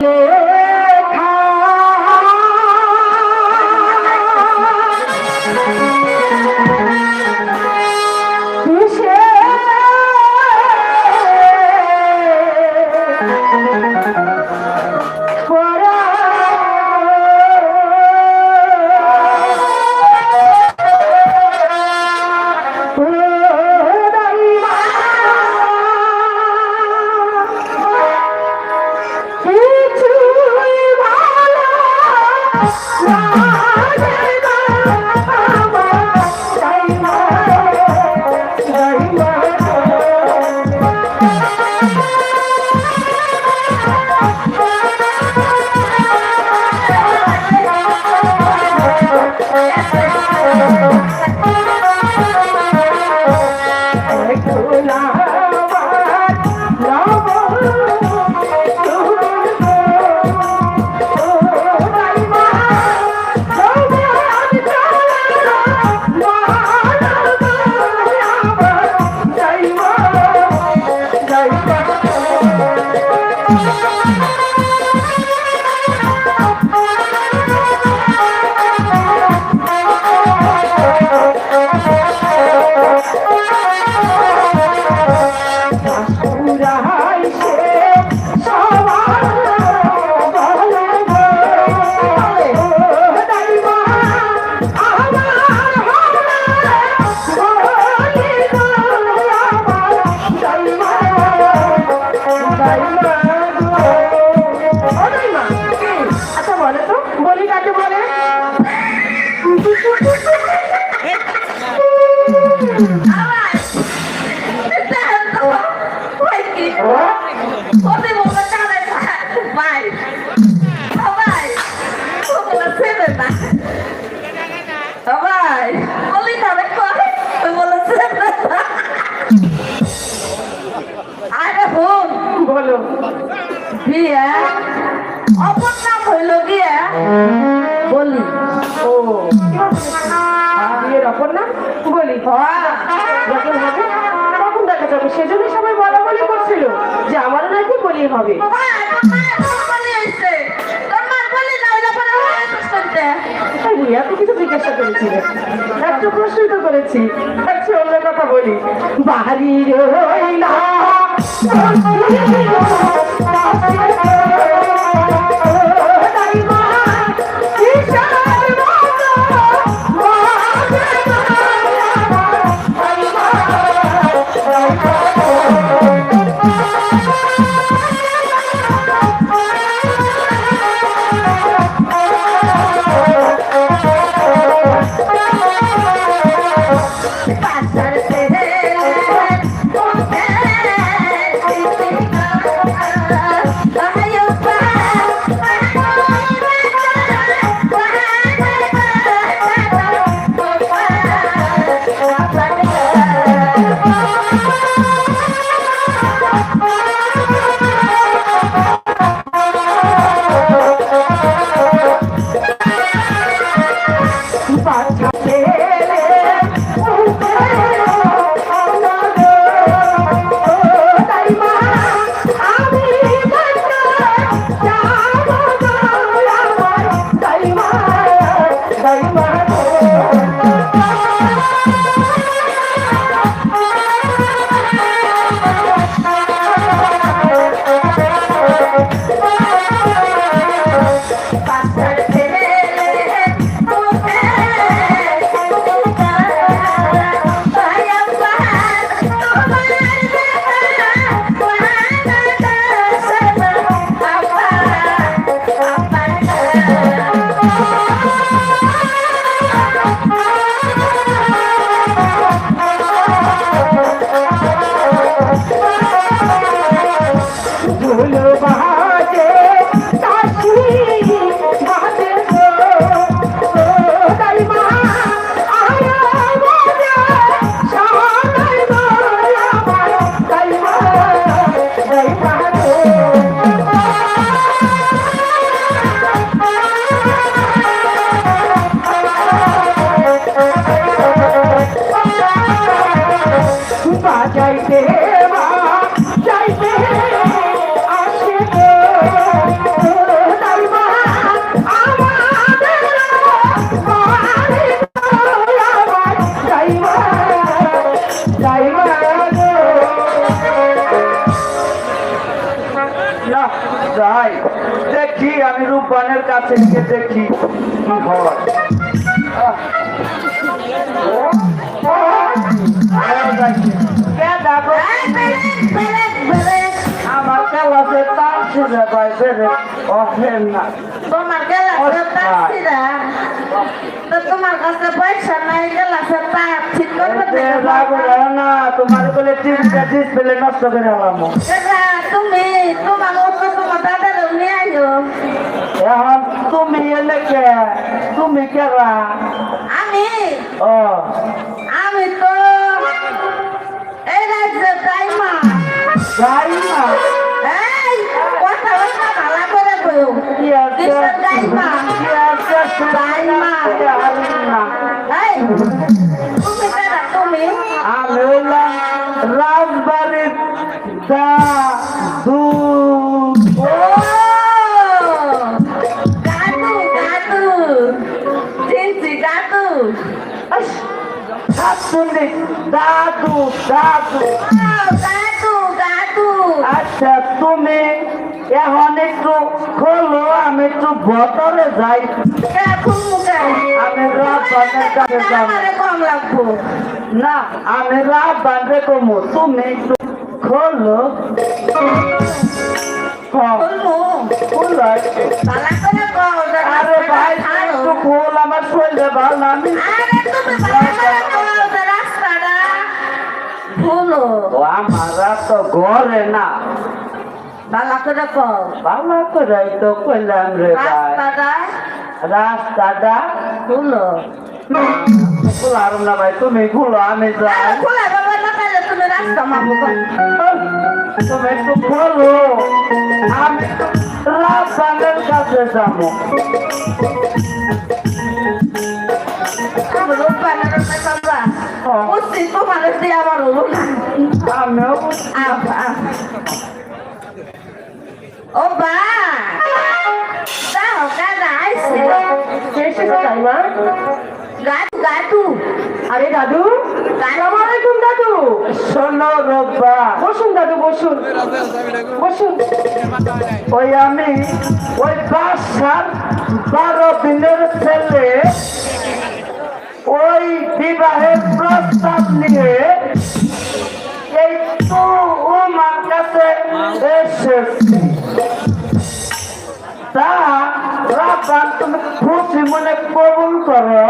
Yeah. আচ্ছা বিয়ে অপর নাম হইল গিয়া বলি। ও। বিয়ের অপর না বলি। যখন হবে তখন দেখা যাবে সেজন্য সবাই বলা বলি করছিল যে আমারও নাকি বলি হবে। তাই এত কিছু জিজ্ঞাসা করেছিলেন? একটা প্রশ্নই তো করেছি। আচ্ছা অন্য কথা বলি। বাড়ির রইলা Basta কাছে গিয়ে দেখি কি হয়। বেরেক। আমার কালাতে তার ছিল ভাই বেরে অহেন না। তোমার গেলাসের তাপসিরা তো তোমার কাছে পয়সা নাই গেলাসের তাপ ঠিক করবে। না তোমার বলে ডিসপ্লে নষ্ট করে হলাম তুমি তোমার মতো তোমার দাদার নিয়ে আইও। এখন তুমি এলে কে তুমি কেরা আমি? ও আমি তো এই রাজ্যের দাইমা। যাই এই কথা কথা ভালো করে কইও কি আছে? দাইমা। কি আছে? যাই এই তুমি কেডা তুমি? আমি হইলাম রাজবাড়ির দাদু আচ্ছা তুমি এখন একটু খোলো আমি একটু বতরে যাই। আমি না আমি রাত বাঁধে কমু তুমি একটু খোলো। হ্যাঁ, আরে ভাই খোল আমার শরীরে ভালো না। আমি আরে তুমি ভালো করে কও যে রাস্তাটা ও আমারা তো ঘরে না। ভালো করে করে তো কইলাম রে রাস্তাটা রাস্তাটা খুলো। খোলার না ভাই তুমি খুলো আমি যাই। খুলে বাবা না পারলে তুমি রাস্তা মাপো তুমি একটু খোলো। আমি রাস্তার কাছে যাব। বুঝছি তোমার দিয়ে আমার হলো আমিও। ও বা দাও দাদা আইসে কে এসেছে দাইমা গাটু গাটু আরে দাদু আসসালামু আলাইকুম দাদু শোনো রব্বা বসুন দাদু বসুন বসুন ওই আমি ওই বাসার বারো দিনের ছেলে ওই বিবাহের প্রস্তাব নিয়ে এই তো আমার কাছে এসেছি। তা রাবান তুমি খুশি মনে কবুল করো।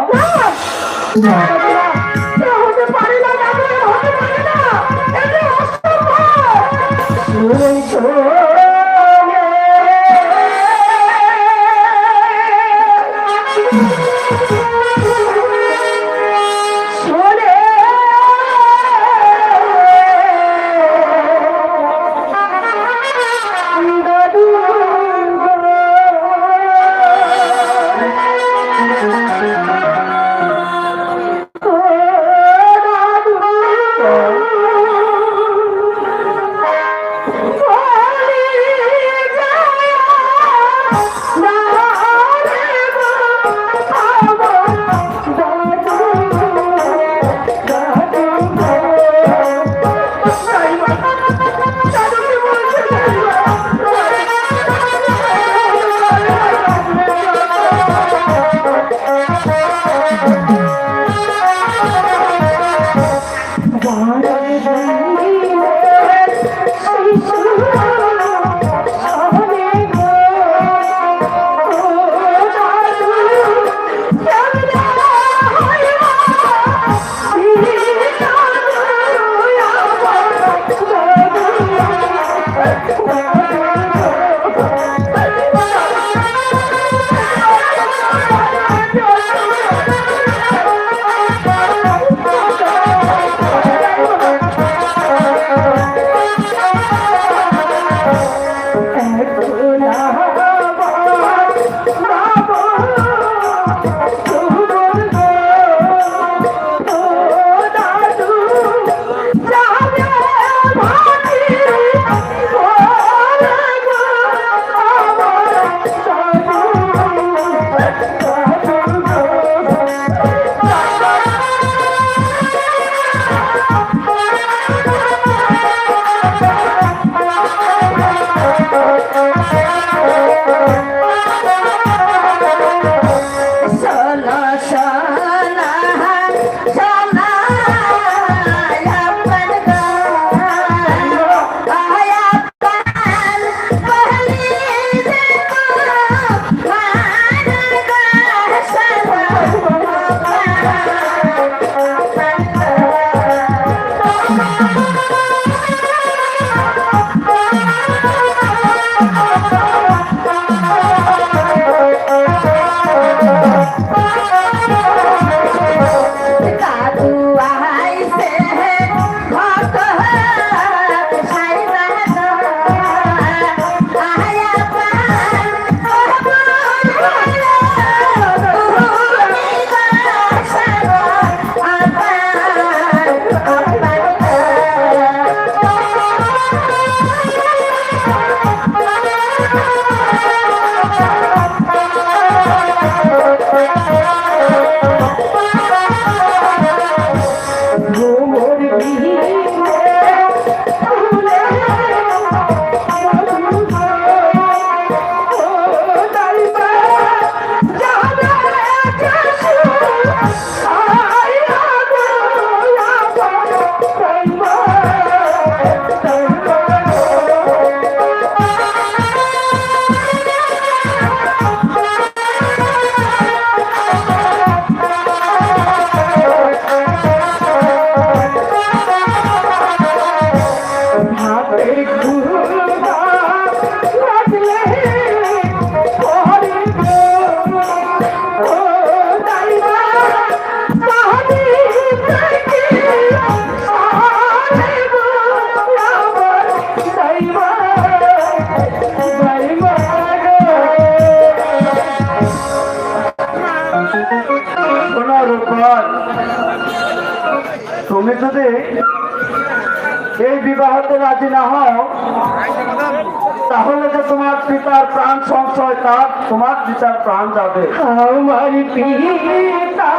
পিতার প্রাণ যাবে। আমার পিতা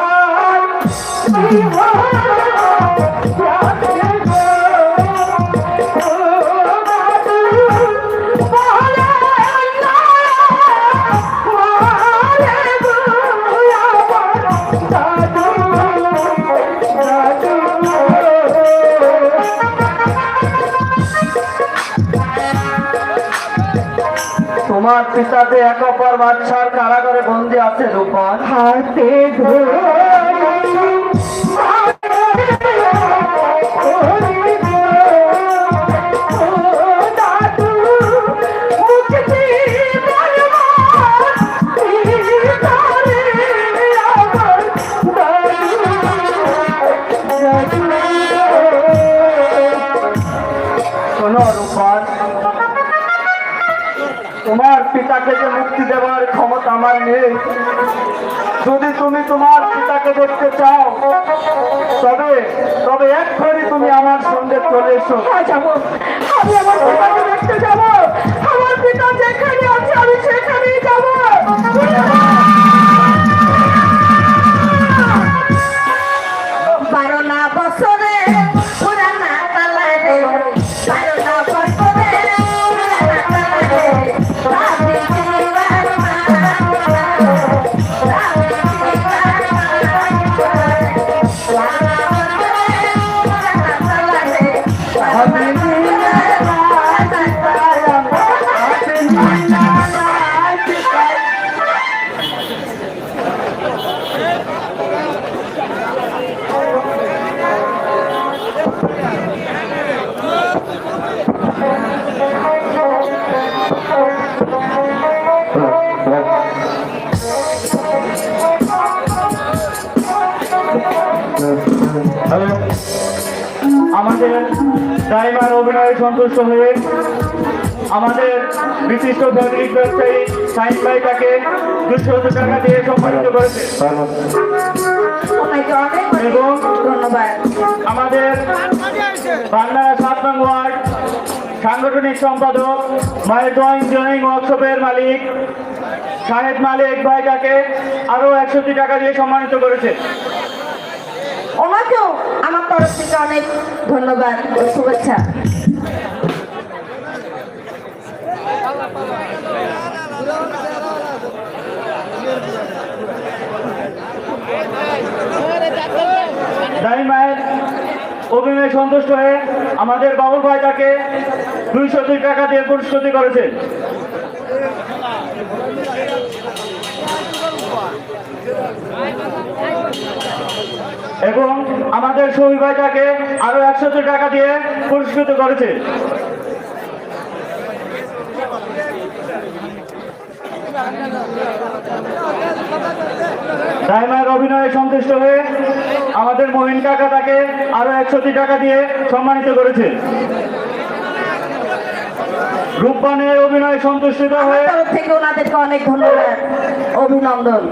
পিতা এক অপর বাচ্চার কারাগারে বন্দি আছে রূপা। হাতে শোনো চাও তবে তবে এক্ষুনি তুমি আমার সঙ্গে চলে এসো। যাব আমি আমার পিতা যেখানে আছে, আমি সেখানেই যাব। আমাদের ড্রাইভার অভিনয়ে সন্তুষ্ট হয়ে আমাদের বিশিষ্ট ফ্যামিলিক ব্যবসায়ী সাইন ভাই তাকে দুশো টাকা দিয়ে সম্মানিত করেছে। এবং আমাদের বাংলার সাত নং ওয়ার্ড সাংগঠনিক সম্পাদক ড্রয়িং ড্রয়িং ওয়ার্কশপের মালিক শাহেদ মালিক ভাই তাকে আরও একশোটি টাকা দিয়ে সম্মানিত করেছে। তরফ থেকে অনেক ধন্যবাদ ও শুভেচ্ছা। অভিনয়ে সন্তুষ্ট হয়ে আমাদের বাবুল ভাই তাকে দুইশো দুই টাকা দিয়ে পুরস্কৃত করেছে। এবং আমাদের সবি ভাই তাকে আরও একশো টাকা দিয়ে পুরস্কৃত করেছে। ডাইমার অভিনয়ে সন্তুষ্ট হয়ে আমাদের মহিন কাকা তাকে আরও একশোটি টাকা দিয়ে সম্মানিত করেছে। রূপবানের অভিনয়ে সন্তুষ্ট হয়ে থেকে ওনাদেরকে অনেক ধন্যবাদ। অভিনন্দন।